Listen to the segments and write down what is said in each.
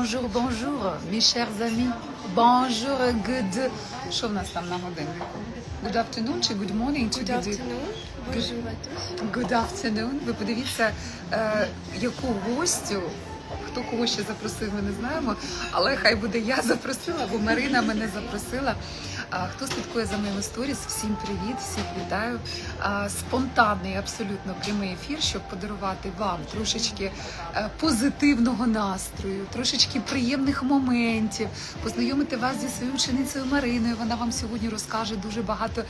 Bonjour, bonjour, mes chers amis. Bonjour, good. Що в нас там на годиннику? Good afternoon чи good morning? Чи Good afternoon. Bonjour à tous. Good afternoon. Ви подивіться, е, яку гостю. Хто кого ще запросив, ми не знаємо. Але хай буде я запросила, бо Марина мене запросила. Хто слідкує за моїми сторіс, всім привіт, всіх вітаю. Спонтанний, абсолютно прямий ефір, щоб подарувати вам трошечки е, позитивного настрою, трошечки приємних моментів, познайомити вас зі своєю ученицею Мариною. Вона вам сьогодні розкаже дуже багато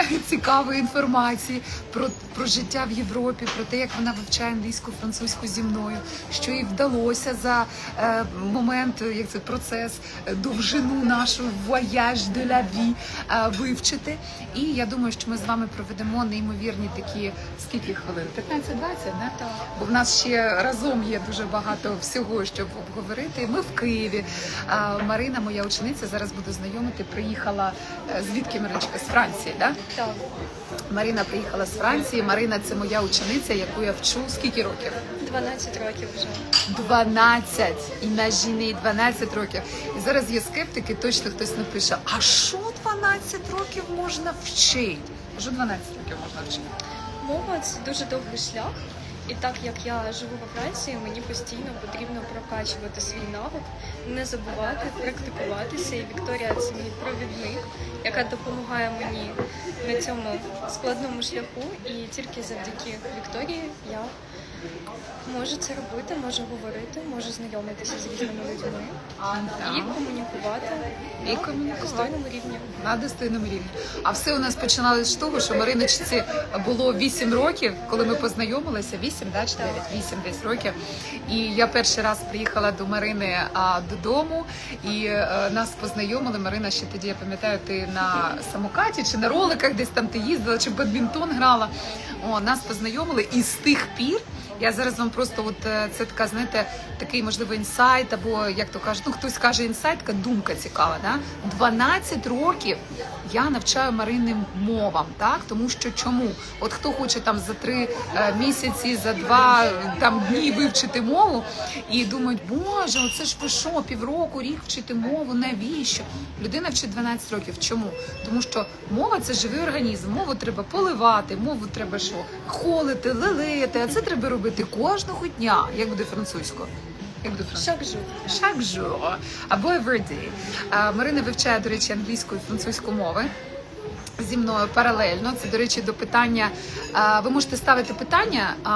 цікавої інформації про, про життя в Європі, про те, як вона вивчає англійську, французьку зі мною, що їй вдалося за е, момент, як це процес, е, довжину нашу voyage de la vie е, вивчити. І я думаю, що ми з вами проведемо неймовірні такі скільки хвилин? 15-20, да? Бо в нас ще разом є дуже багато всього, щоб обговорити. Ми в Києві. А Марина, моя учениця, зараз буду знайомити. Приїхала е, звідки Мариночка? З Франції, да? Так, Марина приїхала з Франції. Марина це моя учениця, яку я вчу. Скільки років? 12 років вже. 12. жіни 12 років. І зараз є скептики, точно хтось напише: а що 12 років можна вчити? Що 12 років можна вчити? Мова це дуже довгий шлях. І так як я живу во Франції, мені постійно потрібно прокачувати свій навик, не забувати, практикуватися. І Вікторія це мій провідник, яка допомагає мені на цьому складному шляху. І тільки завдяки Вікторії я можу це робити, можу говорити, можу знайомитися з різними людьми і комунікувати І на комунікувати. достойному рівні. на достойному рівні. А все у нас починалось з того, що Мариночці було 8 років, коли ми познайомилися. 8, да, чи 9? 8 десь років. І я перший раз приїхала до Марини а, додому, і е, нас познайомили. Марина ще тоді, я пам'ятаю, ти на самокаті чи на роликах десь там ти їздила, чи в бадмінтон грала. О, нас познайомили, і з тих пір. Я зараз вам просто от е, це така, знаєте, такий можливо інсайт, або як то кажуть, ну хтось каже інсайт, така думка цікава. Да? 12 років я навчаю Маринним мовам, так тому що чому? От хто хоче там за три е, місяці, за два там дні вивчити мову і думають, боже, оце ж ви що, півроку, рік вчити мову, навіщо? Людина вчить 12 років. Чому? Тому що мова це живий організм, мову треба поливати, мову треба що? Холити, лелеяти, а це треба робити кожного дня, як буде французькою. Як буде французькою? Шаг жу. Chaque jour або every. А, Марина вивчає, до речі, англійську і французьку мови. Зі мною паралельно. Це, до речі, до питання. а, Ви можете ставити питання. а,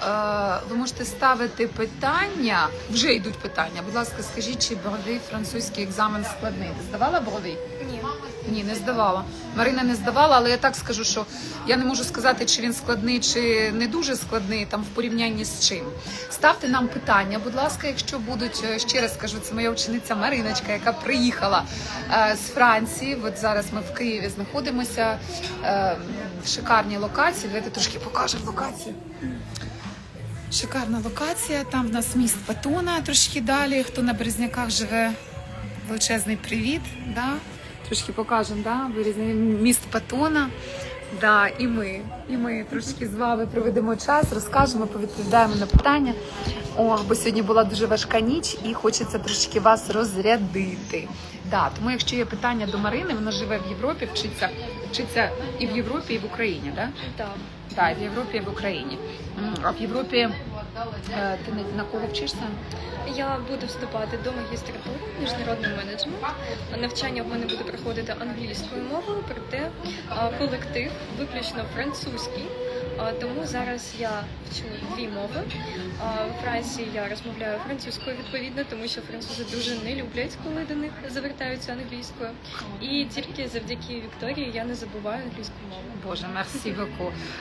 а, Ви можете ставити питання. Вже йдуть питання. Будь ласка, скажіть, чи бровий французький екзамен складний? Ти здавала бровий? Ні. Ні, не здавала. Марина не здавала, але я так скажу, що я не можу сказати, чи він складний, чи не дуже складний там в порівнянні з чим. Ставте нам питання, будь ласка, якщо будуть Е, ще раз скажу, це моя учениця Мариночка, яка приїхала е, з Франції. От зараз ми в Києві знаходимося е, в шикарній локації. Давайте трошки покажемо локацію. Шикарна локація. Там в нас міст Патона трошки далі. Хто на Березняках живе, величезний привіт. Да? Трошки покажемо, да? вирізний міст Патона. Да, і ми, і ми трошки з вами проведемо час, розкажемо, повідповідаємо на питання. О, бо сьогодні була дуже важка ніч і хочеться трошки вас розрядити. Да, тому якщо є питання до Марини, вона живе в Європі, вчиться, вчиться і в Європі, і в Україні, да? Так. Так, в Європі і в Україні. А в Європі ти на- кого вчишся? Я буду вступати до магістратури міжнародний менеджмент. Навчання в мене буде проходити англійською мовою, проте колектив виключно французький. Тому зараз я вчу дві мови. В Франції я розмовляю французькою відповідно, тому що французи дуже не люблять, коли до них звертаються англійською. І тільки завдяки Вікторії я не забуваю англійську мову. Боже, мерсі.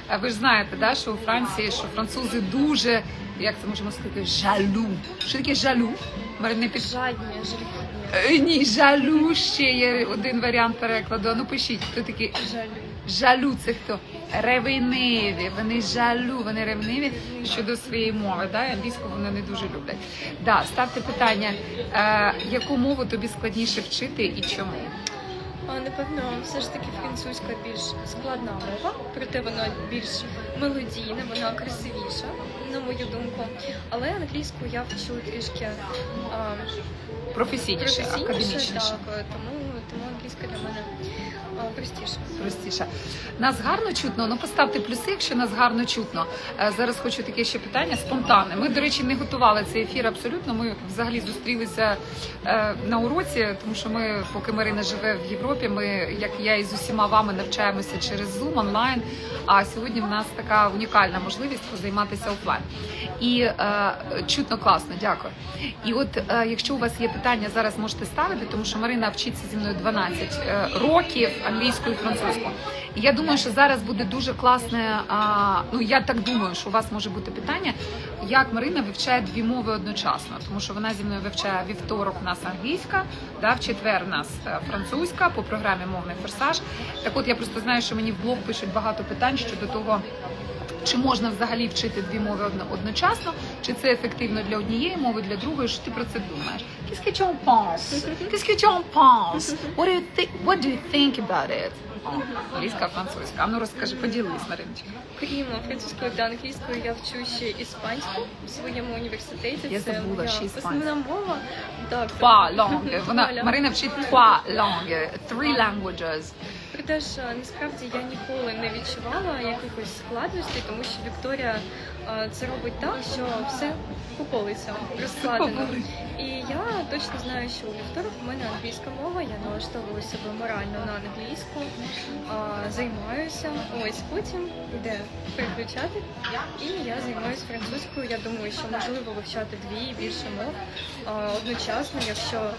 А Ви ж знаєте, да, що у Франції, що французи дуже, як це можемо сказати, жалю. Що таке жалю? Марина під Жадні, жалюгідні, Е, ні, жалю ще є один варіант перекладу. А Ну пишіть, хто такий жалю. жалю, це хто? Ревниві. Вони жалю, вони ревниві щодо своєї мови. Да? Англійську вони не дуже люблять. Да, ставте питання, е, яку мову тобі складніше вчити і чому? А, Напевно, все ж таки французька більш складна мова, проте вона більш мелодійна, вона красивіша. на мою думку. Але англійську я вчу трішки а, Професійніше, професійніше, академічніше. так, тому, тому англійська для мене простіше. простіше. Нас гарно чутно. Ну поставте плюси, якщо нас гарно чутно. Е, Зараз хочу таке ще питання спонтанне. Ми, до речі, не готували цей ефір абсолютно. Ми взагалі зустрілися е, на уроці, тому що ми, поки Марина живе в Європі, ми, як я і з усіма вами, навчаємося через Zoom онлайн. А сьогодні в нас така унікальна можливість позайматися офлайн. І е, чутно класно, дякую. І от е, якщо у вас є питання, зараз можете ставити, тому що Марина вчиться зі мною 12 е, років англійською і французьку. І я думаю, що зараз буде дуже класне. А, ну я так думаю, що у вас може бути питання, як Марина вивчає дві мови одночасно, тому що вона зі мною вивчає вівторок у нас англійська, да, в четвер у нас е, французька по програмі мовний форсаж. Так от я просто знаю, що мені в блог пишуть багато питань щодо того. Чи можна взагалі вчити дві мови одночасно? Чи це ефективно для однієї мови, для другої? Що ти про це думаєш? Qu'est-ce que tu en penses? Qu'est-ce que tu en penses? What do you think? What do you think about it? Англійська, французька. А ну розкажи, поділись, Мариночка. Крім французької та англійської, я вчу ще іспанську в своєму університеті. Я забула, ще іспанська. основна мова. Так, Trois langues. Вона Марина вчить trois langues, three languages. Проте ж е, насправді я ніколи не відчувала якихось складностей, тому що Вікторія е, це робить так, що все по полицям розкладено. І я точно знаю, що у вівторок у мене англійська мова, я налаштовую себе морально на англійську, займаюся. Ось потім йде переключати, і я займаюся французькою. Я думаю, що можливо вивчати дві і більше мов одночасно, якщо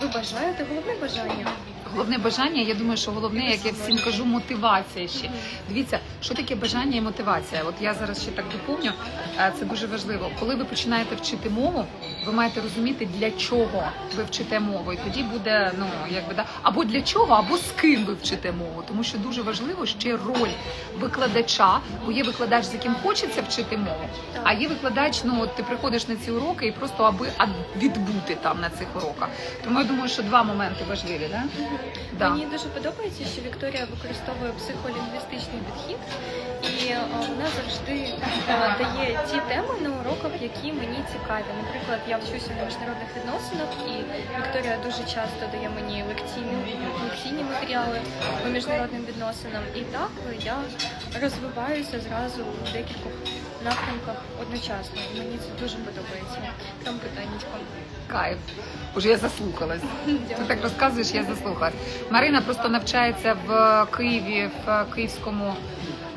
ви бажаєте, головне бажання. Головне бажання, я думаю, що головне, як я всім кажу, мотивація ще. Дивіться, що таке бажання і мотивація. От я зараз ще так доповню. е, Це дуже важливо. Коли ви починаєте вчити мову, ви маєте розуміти, для чого ви вчите мову. І тоді буде ну якби да або для чого, або з ким ви вчите мову. Тому що дуже важливо ще роль викладача, бо є викладач, з яким хочеться вчити мову, а є викладач. Ну ти приходиш на ці уроки і просто аби відбути там на цих уроках. Тому я думаю, що два моменти важливі, да? Да. Мені дуже подобається, що Вікторія використовує психолінгвістичний підхід, і е, вона завжди е, дає ті теми на уроках, які мені цікаві. Наприклад, я вчуся в міжнародних відносинах, і Вікторія дуже часто дає мені лекційні, лекційні матеріали по міжнародним відносинам. І так я розвиваюся зразу у декількох напрямках одночасно. І мені це дуже подобається. Там питаннячко. Кайф. Уже я заслухалась. Ти так розказуєш, я заслухалась. Марина просто навчається в Києві, в Київському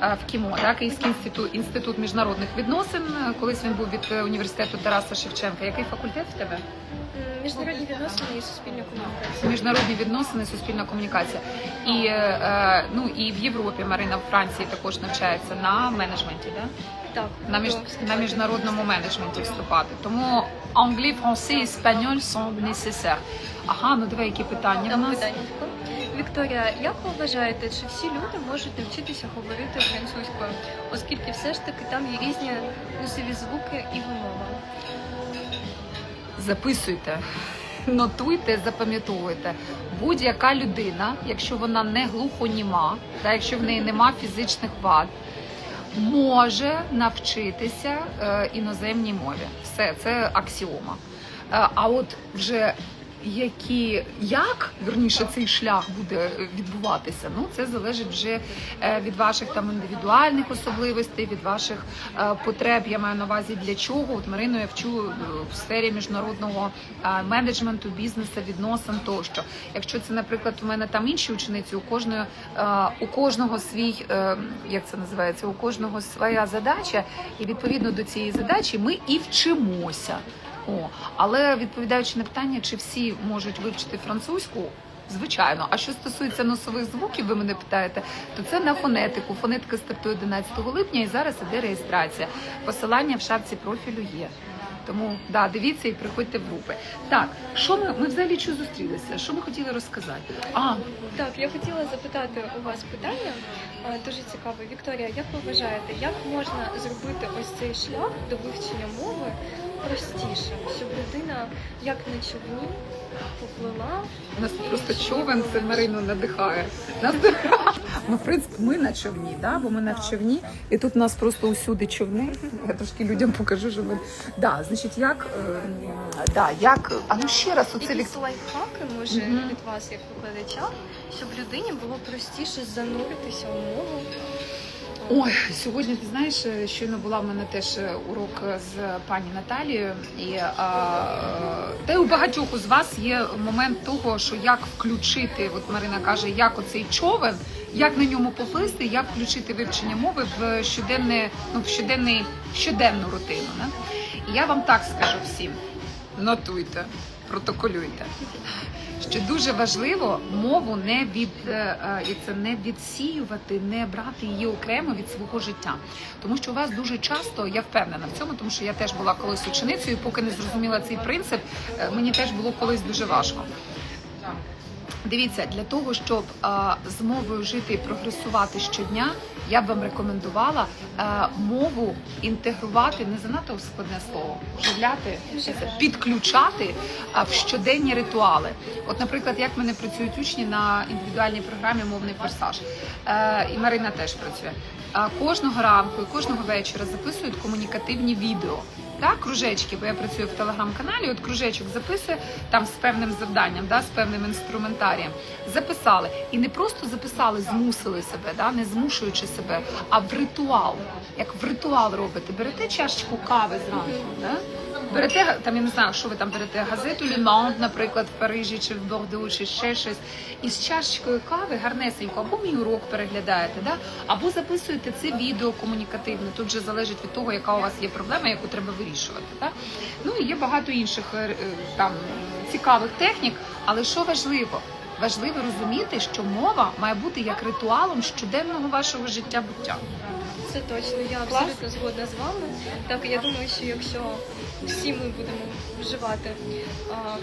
в КІМО, да? Київський інститут, інститут міжнародних відносин. Колись він був від е, університету Тараса Шевченка. Який факультет в тебе? Міжнародні відносини і суспільна комунікація. Міжнародні відносини, суспільна комунікація. І е, е, ну і в Європі Марина в Франції також навчається на менеджменті, да? Так, на, між, на міжнародному менеджменті вступати. Тому англі, француз, іспаньоль sont nécessaires. Ага, ну давай які питання в нас. питаннячко. Вікторія, як ви вважаєте, чи всі люди можуть навчитися говорити французькою, оскільки все ж таки там є різні носові звуки і вимова? Записуйте, нотуйте, запам'ятовуйте. Будь-яка людина, якщо вона не глухоніма, та якщо в неї нема фізичних вад, може навчитися е, іноземній мові. Все, це аксіома. Е, а от вже які як верніше цей шлях буде відбуватися, ну це залежить вже е, від ваших там індивідуальних особливостей, від ваших е, потреб. Я маю на увазі для чого. От Марину я вчу е, в сфері міжнародного менеджменту, бізнесу, відносин тощо. Якщо це, наприклад, у мене там інші учениці, у кожної у кожного свій, як це називається, у кожного своя задача, і відповідно до цієї задачі ми і вчимося. О, але відповідаючи на питання, чи всі можуть вивчити французьку, звичайно. А що стосується носових звуків, ви мене питаєте, то це на фонетику. Фонетика стартує 11 липня і зараз іде реєстрація. Посилання в шапці профілю є. Тому да, дивіться і приходьте в групи. Так, що ми, ми взагалі що зустрілися? Що ми хотіли розказати? А, Так, я хотіла запитати у вас питання дуже цікаве. Вікторія, як ви вважаєте, як можна зробити ось цей шлях до вивчення мови простіше, щоб людина як на човні поплила. У нас просто човен це Марину надихає. Нас ми, в принципі, ми на човні, да? бо ми на човні, і тут у нас просто усюди човни. Я трошки людям покажу, що ми. Да, значить, як, е, да, як, а ну ще раз, оце Якісь лайфхаки може Мгм. від вас як викладача, щоб людині було простіше зануритися у мову. Ой, сьогодні ти знаєш, е, щойно була в мене теж е, урок з пані Наталією, і а, та й у багатьох з вас є момент того, що як включити, от Марина каже, як оцей човен, як на ньому поплисти, як включити вивчення мови в щоденне, ну в щоденний щоденну рутину. Да? І я вам так скажу всім: нотуйте, протоколюйте. Що дуже важливо мову не від е, е, це не відсіювати, не брати її окремо від свого життя, тому що у вас дуже часто я впевнена в цьому, тому що я теж була колись ученицею, поки не зрозуміла цей принцип, е, мені теж було колись дуже важко. Дивіться, для того, щоб з мовою жити і прогресувати щодня, я б вам рекомендувала мову інтегрувати не занадто складне слово, вживляти, підключати в щоденні ритуали. От, наприклад, як в мене працюють учні на індивідуальній програмі Мовний форсаж, е, і Марина теж працює. Кожного ранку і кожного вечора записують комунікативні відео. Так, кружечки, бо я працюю в телеграм-каналі. От кружечок записує там з певним завданням, да, з певним інструментарієм. Записали і не просто записали, змусили себе, да, не змушуючи себе, а в ритуал. Як в ритуал робите, берете чашечку кави зранку, да? Берете там, я не знаю, що ви там берете, газету Лімонт, наприклад, в Парижі чи в Бордо, чи ще щось. І з чашечкою кави гарнесенько, або мій урок переглядаєте, да? або записуєте це відео комунікативне. Тут вже залежить від того, яка у вас є проблема, яку треба вирішувати. Да? Ну і є багато інших е, е, там цікавих технік, але що важливо? Важливо розуміти, що мова має бути як ритуалом щоденного вашого життя буття. Це точно, я абсолютно згодна з вами. Так, я думаю, що якщо всі ми будемо вживати а,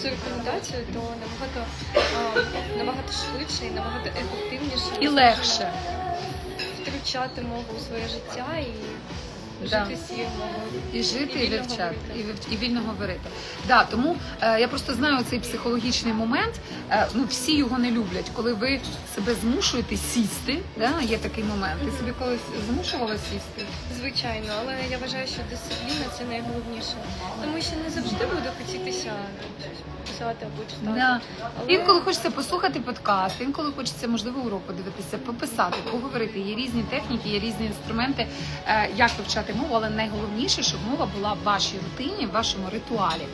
цю рекомендацію, то набагато, а, набагато швидше і набагато ефективніше І легше. втручати мову у своє життя і Да. жити з. І жити, і, вивчати, і, вив- і вільно говорити. Да, тому е, я просто знаю цей психологічний момент. Е, ну всі його не люблять, коли ви себе змушуєте сісти. Да, є такий момент. Ти собі колись змушувала сісти? Звичайно, але я вважаю, що дисципліна це найголовніше. Тому що не завжди буде хотітися писати або читати. Да. Але- Інколи хочеться послухати подкаст, інколи хочеться, можливо, урок подивитися, пописати, поговорити. Є різні техніки, є різні інструменти, е, як вивчати мову, але найголовніше, щоб мова була в вашій рутині, в вашому ритуалі.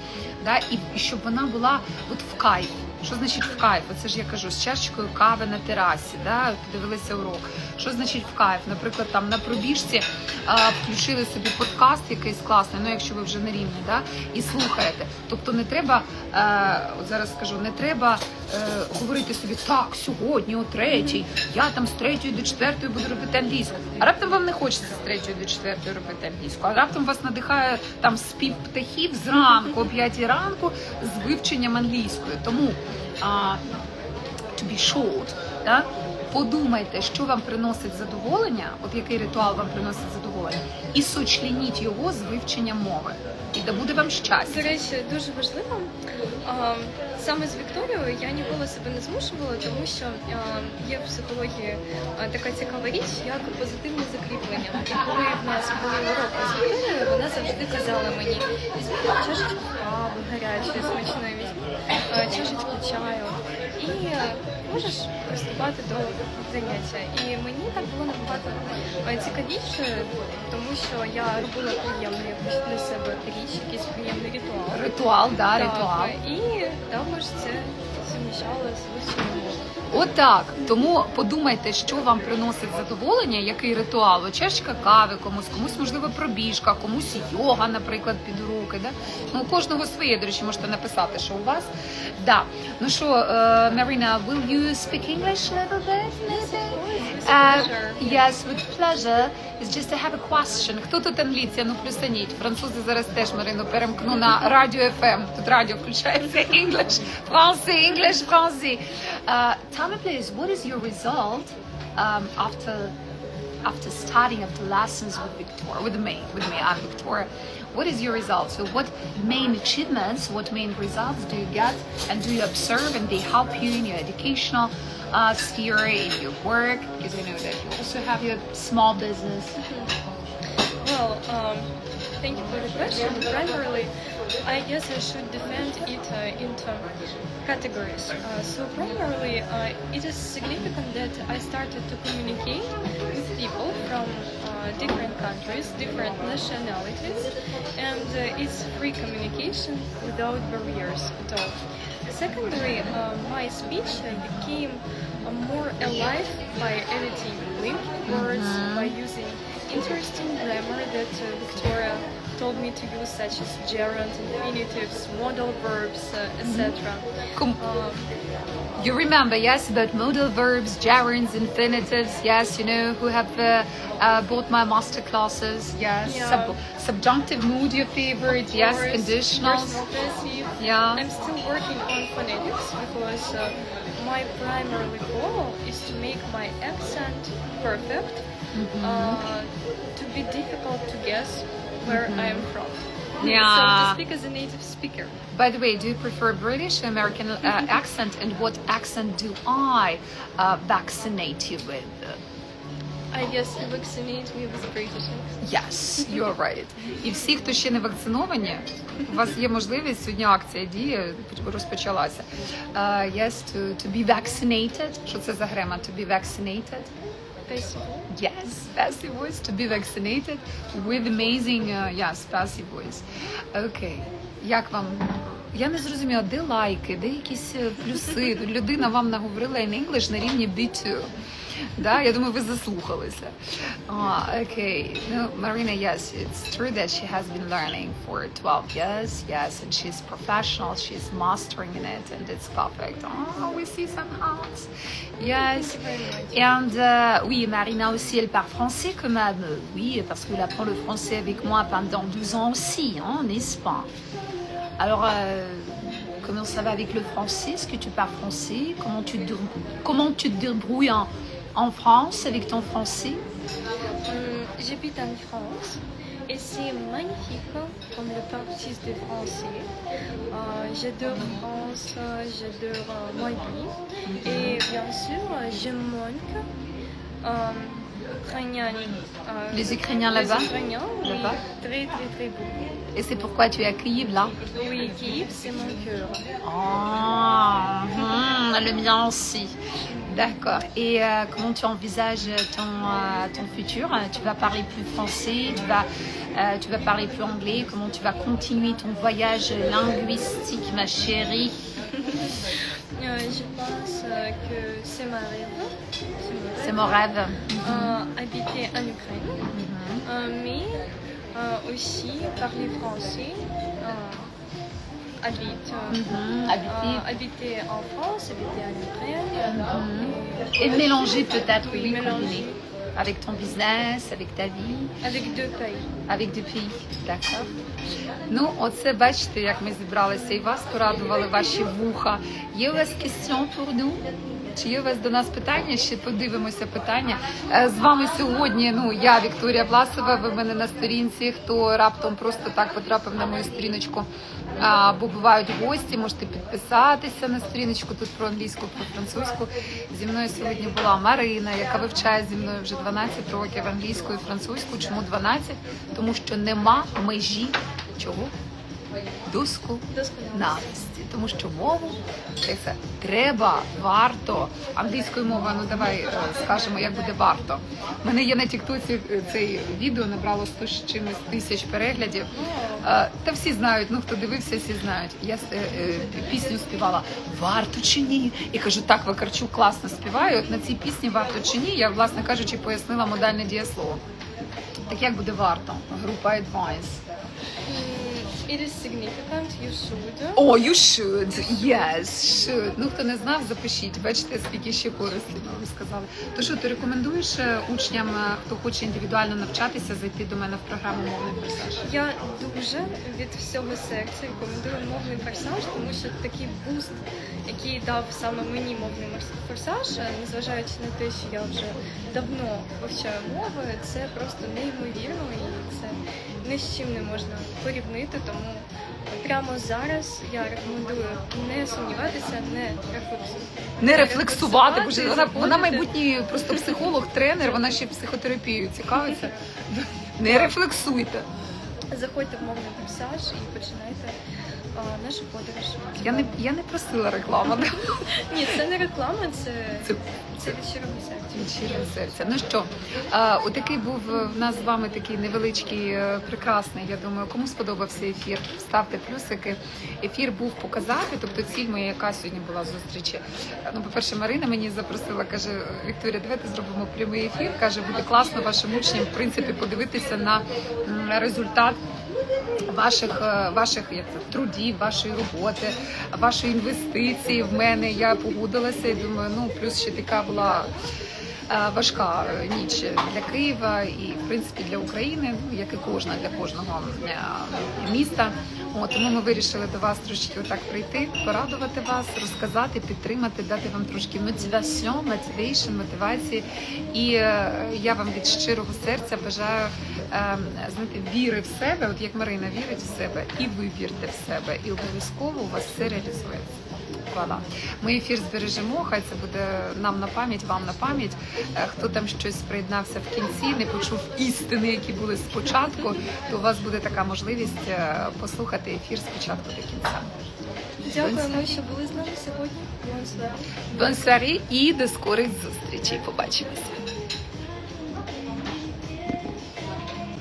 Да? І, щоб вона була от в кайф. Що значить в кайф? Оце ж я кажу, з чашечкою кави на терасі, да? подивилися урок. Що значить в кайф? Наприклад, там на пробіжці а, включили собі подкаст якийсь класний, ну якщо ви вже на рівні, да? і слухаєте. Тобто не треба, е, от зараз скажу, не треба е, говорити собі так, сьогодні о третій, я там з третьої до четвертої буду робити англійську. А раптом вам не хочеться з третьої до четвертої робити англійську, а раптом вас надихає там спів птахів зранку, о п'ятій ранку з вивченням англійської. Тому а, to be short, да? подумайте, що вам приносить задоволення, от який ритуал вам приносить задоволення, і сочлініть його з вивченням мови. І да буде вам щастя. До речі, дуже важливо. Саме з Вікторією я ніколи себе не змушувала, тому що є в психології така цікава річ, як позитивне закріплення. І коли в нас були уроки з Вікторією, вона завжди казала мені: візьми чашечку кави гарячої, смачної, чашечку чаю і можеш приступати до заняття. І мені так було набагато цікавіше, тому що я робила приємні якусь для себе річ, якийсь приємний ритуал. Ритуал, да, Так, ритуал. І також це суміщало з. Отак. Тому подумайте, що вам приносить задоволення, який ритуал. От Чашечка кави комусь, комусь можливо пробіжка, комусь йога, наприклад, під руки. Да? Ну, у кожного своє, до речі, можете написати, що у вас. Да. Ну що, е, Марина, will you speak English a little bit? Uh, yes, with pleasure. It's just I have a question. Хто тут англійці? Ну плюсаніть. Французи зараз теж Марину перемкну на радіо FM. Тут радіо включається English, français, English, français. Uh, tell me please, what is your result um, after after starting of the lessons with Victoria, with me, with me, I'm Victoria. what is your result? So what main achievements, what main results do you get and do you observe and they help you in your educational uh, sphere, in your work? Because I know that you also have your small business. Well, um, thank you for the question. Primarily, I guess I should defend it uh, into categories. Uh, so primarily, uh, it is significant that I started to communicate with people from uh, different countries, different nationalities, and uh, it's free communication without barriers at all. Secondly, uh, my speech became more alive by editing linking words, by using interesting grammar that Victoria told me to use, such as gerund, infinitives, modal verbs, uh, etc. Com- Um, You remember, yes, about modal verbs, gerunds, infinitives, yes, you know, who have uh, uh, bought my master classes, yes. Yeah. Sub- subjunctive mood, your favorite, yes, conditionals. Yeah. I'm still working on phonetics because uh, my primary goal is to make my accent perfect, Mm-hmm. uh, to be difficult to guess where I am from. Yeah. So to speak as a native speaker. By the way, do you prefer British or American uh, accent, and what accent do I uh, vaccinate you with? I guess you vaccinate me with British accent. Yes, you're right. І всі, хто ще не вакциновані, у вас є можливість сьогодні акція діє розпочалася. Uh, yes, to, to be vaccinated. Що це за грема? To be vaccinated. Спасибо. Yes, passive voice to be vaccinated with amazing uh, yes, passive voice. Окей. Як вам? Я не зрозуміла, де лайки, де якісь е, плюси. Людина вам наговорила in English на рівні B2. Да, я думаю, ви заслухалися. Ah, okay. No, Marina, yes, it's true that she has been learning for 12 years. Yes, and she's professional. She's mastering in it, and it's perfect. Oh, we see some hearts. Yes. And euh, oui, Marina aussi, elle parle français quand même. Euh, Oui, parce qu'elle apprend le français avec moi pendant 12 ans aussi, hein, n'est-ce pas Alors, euh, comment ça va avec le français Est-ce que tu parles français comment tu, te, comment tu te débrouilles en, en France avec ton français Hum, J'habite en France et c'est magnifique comme le partie de français. Euh, j'adore France, euh, j'adore euh, ma vie et bien sûr je manque euh, euh, Les Ukrainiens là-bas Les Ukrainiens, oui, très très très beau. Et c'est pourquoi tu es à Kiev là Oui, Kiev c'est mon cœur. Ah, hum, le mien aussi. D'accord. Et euh, comment tu envisages ton, euh, ton futur? Tu vas parler plus français tu vas, euh, tu vas parler plus anglais Comment tu vas continuer ton voyage linguistique, ma chérie? Je pense que c'est ma rêve. C'est mon rêve. Habiter en Ukraine. Mhm. Euh, mais aussi parler français. habite. Habiter. euh, habiter en France, habiter en Ukraine. Et mélanger peut-être, Oui, oui, mélanger. combiner. Avec ton business, avec ta vie. et avec deux pays. Avec deux pays, d'accord. Ну, оце бачите, як ми зібралися, і вас порадували ваші вуха. Є у вас question pour nous? Чи є у вас до нас питання? Ще подивимося питання. Е, З вами сьогодні. Ну я Вікторія Власова. Ви в мене на сторінці. Хто раптом просто так потрапив на мою сторіночку, бо бувають гості, можете підписатися на сторіночку тут про англійську, про французьку. Зі мною сьогодні була Марина, яка вивчає зі мною вже 12 років англійську і французьку. Чому 12? Тому що нема межі чого? Доску нависті, тому що мову це треба, варто. Англійською мовою, ну давай е, скажемо, як буде варто. У мене є на Тіктоці е, цей відео, набрало 100 з чимось тисяч переглядів. Е, Та всі знають, ну хто дивився, всі знають. Я пісню співала Варто чи ні? І кажу, так Вакарчук класно співає. На цій пісні варто чи ні, я, власне кажучи, пояснила модальне дієслово. Так як буде варто? Група Advice. It is significant, you should. О, you should, yes, should. Ну, хто не знав, запишіть. Бачите, скільки ще користі ви сказали. То що, ти рекомендуєш е, учням, е, хто хоче індивідуально навчатися, зайти до мене в програму мовний форсаж? Я дуже від всього серця рекомендую мовний форсаж, тому що такий буст, який дав саме мені мовний морс- форсаж, е, незважаючи на те, що я вже давно вивчаю мови, це просто неймовірно і це ні з чим не можна порівнити, тому прямо зараз я рекомендую не сумніватися, не рефлексувати. Не рефлексувати, бо вона, вона майбутній просто психолог, тренер, вона ще психотерапією цікавиться. Не рефлексуйте. Заходьте в мовний масаж і починайте а, нашу подорож. Я не я не просила реклами. Ні, це не реклама, це, Це це щирого серця. серця. Ну що, а, отакий був в нас з вами такий невеличкий, е, прекрасний. Я думаю, кому сподобався ефір, ставте плюсики. Ефір був показати, тобто ціль моя, яка сьогодні була зустрічі. Ну, по-перше, Марина мені запросила, каже: Вікторія, давайте зробимо прямий ефір. каже, буде класно вашим учням, в принципі, подивитися на результат. Ваших е, ваших як це, трудів, вашої роботи, вашої інвестиції в мене. Я погодилася і думаю, ну плюс ще така була важка е, ніч для Києва і в принципі для України, як і кожна для кожного е, міста. От, тому ми вирішили до вас трошки отак прийти, порадувати вас, розказати, підтримати, дати вам трошки мотиваціон, мотивейшн, мотивації. І е, я вам від щирого серця бажаю знаєте, віри в себе, от як Марина вірить в себе, і ви вірте в себе, і обов'язково у вас все реалізується. Вала. Ми ефір збережемо, хай це буде нам на пам'ять, вам на пам'ять. Е, Хто там щось приєднався в кінці, не почув істини, які були спочатку, то у вас буде така можливість е, послухати ефір спочатку до кінця. Дякуємо, що були з нами сьогодні. Бонсарі і до скорих зустрічей. Побачимося.